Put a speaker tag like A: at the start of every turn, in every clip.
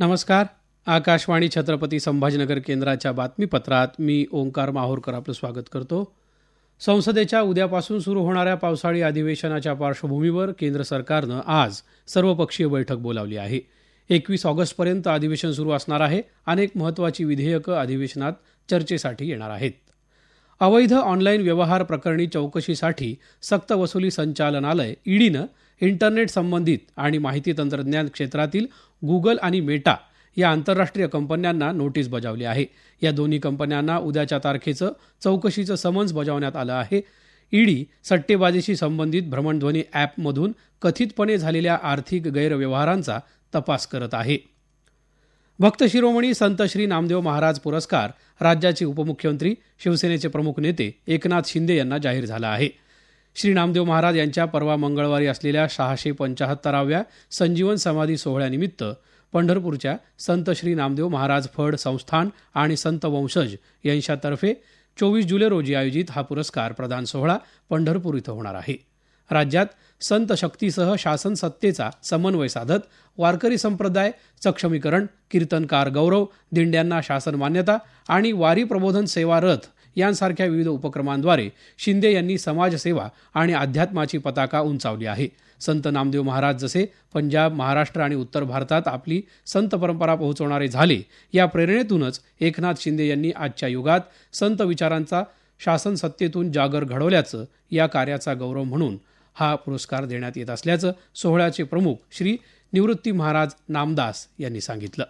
A: नमस्कार. आकाशवाणी छत्रपती संभाजीनगर केंद्राच्या बातमीपत्रात मी ओंकार माहोरकर आपलं स्वागत करतो. संसदेच्या उद्यापासून सुरू होणाऱ्या पावसाळी अधिवेशनाच्या पार्श्वभूमीवर केंद्र सरकारनं आज सर्वपक्षीय बैठक बोलावली आहे. एकवीस ऑगस्टपर्यंत अधिवेशन सुरू असणार आहे. अनेक महत्त्वाची विधेयकं अधिवेशनात चर्चेसाठी येणार आहेत. अवैध ऑनलाईन व्यवहार प्रकरणी चौकशीसाठी सक्तवसुली संचालनालय ईडीनं इंटरनेट संबंधित आणि माहिती तंत्रज्ञान क्षेत्रातील गुगल आणि मेटा या आंतरराष्ट्रीय कंपन्यांना नोटीस बजावली आहे. या दोन्ही कंपन्यांना उद्याच्या तारखेचं चौकशीचं समन्स बजावण्यात आलं आहे. ईडी सट्टेबाजीशी संबंधित भ्रमणध्वनी ॲपमधून कथितपणे झालेल्या आर्थिक गैरव्यवहारांचा तपास करत आहे. भक्त शिरोमणी संत श्री नामदेव महाराज पुरस्कार राज्याचे उपमुख्यमंत्री शिवसेनेचे प्रमुख नेते एकनाथ शिंदे यांना जाहीर झाला आहे. श्री नामदेव महाराज यांच्या परवा मंगळवारी असलेल्या सहाशे पंचाहत्तराव्या संजीवन समाधी सोहळ्यानिमित्त पंढरपूरच्या संत श्री नामदेव महाराज फड संस्थान आणि संत वंशज यांच्यातर्फे चोवीस जुलै रोजी आयोजित हा पुरस्कार प्रदान सोहळा पंढरपूर इथं होणार आहे. राज्यात संत शक्तीसह शासन सत्तेचा समन्वय साधत वारकरी संप्रदाय सक्षमीकरण कीर्तनकार गौरव दिंड्यांना शासन मान्यता आणि वारी प्रबोधन सेवा रथ यांसारख्या विविध उपक्रमांद्वारे शिंदे यांनी समाजसेवा आणि अध्यात्माची पताका उंचावली आहे. संत नामदेव महाराज जसे पंजाब महाराष्ट्र आणि उत्तर भारतात आपली संत परंपरा पोहोचवणारे झाले या प्रेरणेतूनच एकनाथ शिंदे यांनी आजच्या युगात संत विचारांचा शासन सत्तेतून जागर घडवल्याचं या कार्याचा गौरव म्हणून हा पुरस्कार देण्यात येत असल्याचं सोहळ्याचे प्रमुख श्री निवृत्ती महाराज नामदास यांनी सांगितलं.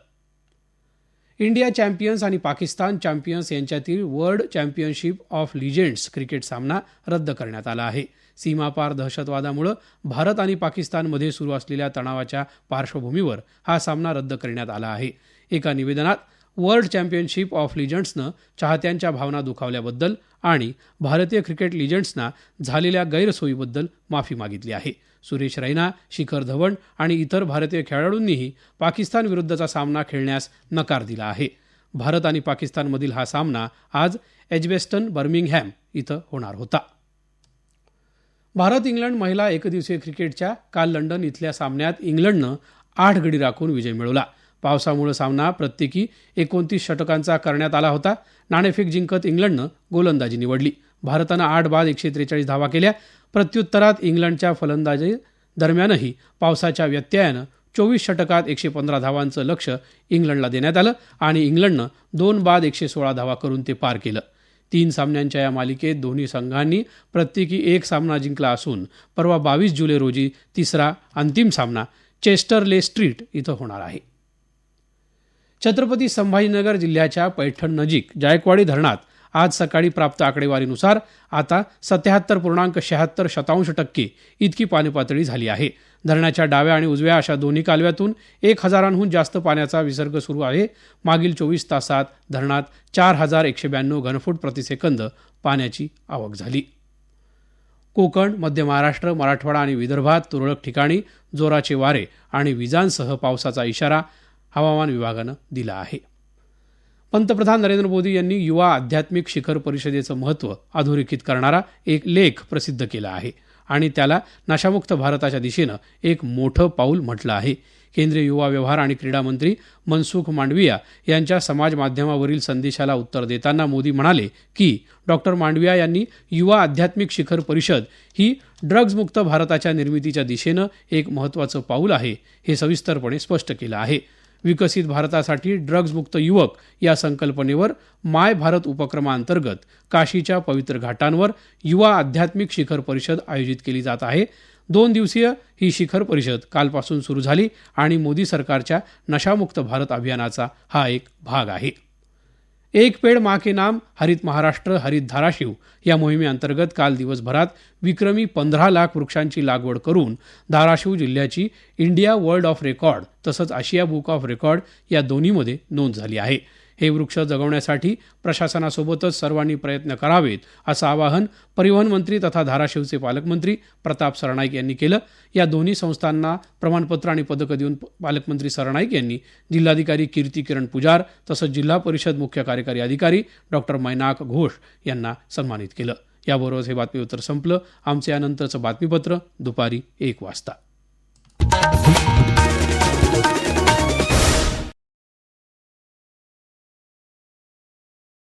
A: इंडिया चॅम्पियन्स आणि पाकिस्तान चॅम्पियन्स यांच्यातील World Championship of Legends cricket सामना रद्द करण्यात आला आहे. सीमापार दहशतवादामुळे भारत आणि पाकिस्तानमध्ये सुरू असलेल्या तणावाच्या पार्श्वभूमीवर हा सामना रद्द करण्यात आला आहे. एका निवेदनात वर्ल्ड चॅम्पियनशिप ऑफ लिजंड्सनं चाहत्यांच्या भावना दुखावल्याबद्दल आणि भारतीय क्रिकेट लिजंड्सना झालेल्या गैरसोयीबद्दल माफी मागितली आहे. सुरेश रैना शिखर धवन आणि इतर भारतीय खेळाडूंनीही पाकिस्तान विरुद्धचा सामना खेळण्यास नकार दिला आहे. भारत आणि पाकिस्तानमधील हा सामना आज एजबेस्टन बर्मिंगहॅम इथं होणार होता. भारत इंग्लंड महिला एकदिवसीय क्रिकेटच्या काल लंडन इथल्या सामन्यात इंग्लंडनं आठ गडी राखून विजय मिळवला. पावसामुळे सामना प्रत्येकी एकोणतीस षटकांचा करण्यात आला होता. नाणेफेक जिंकत इंग्लंडनं गोलंदाजी निवडली. भारतानं आठ बाद एकशे त्रेचाळीस धावा केल्या. प्रत्युत्तरात इंग्लंडच्या फलंदाजी दरम्यानही पावसाच्या व्यत्ययानं चोवीस षटकात एकशे पंधरा धावांचं लक्ष इंग्लंडला देण्यात आलं आणि इंग्लंडनं दोन बाद एकशे सोळा धावा करून ते पार केलं. तीन सामन्यांच्या या मालिकेत दोन्ही संघांनी प्रत्येकी एक सामना जिंकला असून परवा बावीस जुलै रोजी तिसरा अंतिम सामना चेस्टर ले स्ट्रीट इथं होणार आहे. छत्रपती संभाजीनगर जिल्ह्याच्या पैठण नजीक जायकवाडी धरणात आज सकाळी प्राप्त आकडेवारीनुसार आता सत्याहत्तर पूर्णांक शहात्तर शतांश टक्के इतकी पाणीपातळी झाली आहे. धरणाच्या डाव्या आणि उजव्या अशा दोन्ही कालव्यातून एक हजारांहून जास्त पाण्याचा विसर्ग सुरू आहे. मागील चोवीस तासात धरणात चार हजार एकशे ब्याण्णव घनफूट प्रतिसेकंद पाण्याची आवक झाली. कोकण मध्य महाराष्ट्र मराठवाडा आणि विदर्भात तुरळक ठिकाणी जोराचे वारे आणि विजांसह पावसाचा इशारा हवामान विभागानं दिला आहे. पंतप्रधान नरेंद्र मोदी यांनी युवा आध्यात्मिक शिखर परिषदेचं महत्त्व अधोरेखित करणारा एक लेख प्रसिद्ध केला आहे आणि त्याला नशामुक्त भारताच्या दिशेनं एक मोठं पाऊल म्हटलं आहे. केंद्रीय युवा व्यवहार आणि क्रीडा मंत्री मनसुख मांडविया यांच्या समाज माध्यमावरील संदेशाला उत्तर देताना मोदी म्हणाले की डॉक्टर मांडविया यांनी युवा आध्यात्मिक शिखर परिषद ही ड्रग्जमुक्त भारताच्या निर्मितीच्या दिशेनं एक महत्त्वाचं पाऊल आहे हे सविस्तरपणे स्पष्ट केलं आहे. विकसित भारतासाठी ड्रग्जमुक्त युवक या संकल्पनेवर माय भारत उपक्रमाअंतर्गत काशीच्या पवित्र घाटांवर युवा आध्यात्मिक शिखर परिषद आयोजित केली जात आहे. दोन दिवसीय ही शिखर परिषद कालपासून सुरू झाली आणि मोदी सरकारच्या नशामुक्त भारत अभियानाचा हा एक भाग आहे. एक पेड माके नाम हरित महाराष्ट्र हरित धाराशिव या मोहिमेअंतर्गत काल दिवसभरात विक्रमी पंधरा लाख वृक्षांची लागवड करून धाराशिव जिल्ह्याची इंडिया वर्ल्ड ऑफ रेकॉर्ड तसंच आशिया बुक ऑफ रेकॉर्ड या दोन्हीमध्ये नोंद झाली आहे. हे वृक्ष जगवण्यासाठी प्रशासनासोबतच सर्वांनी प्रयत्न करावेत असं आवाहन परिवहन मंत्री तथा धाराशिवचे पालकमंत्री प्रताप सरनाईक यांनी केलं. या दोन्ही संस्थांना प्रमाणपत्र आणि पदकं देऊन पालकमंत्री सरनाईक यांनी जिल्हाधिकारी कीर्ती किरण पुजार तसंच जिल्हा परिषद मुख्य कार्यकारी अधिकारी डॉक्टर मैनाक घोष यांना सन्मानित केलं. याबरोबरच हे बातमीपत्र संपलं. आमचं यानंतरचं बातमीपत्र दुपारी एक वाजता.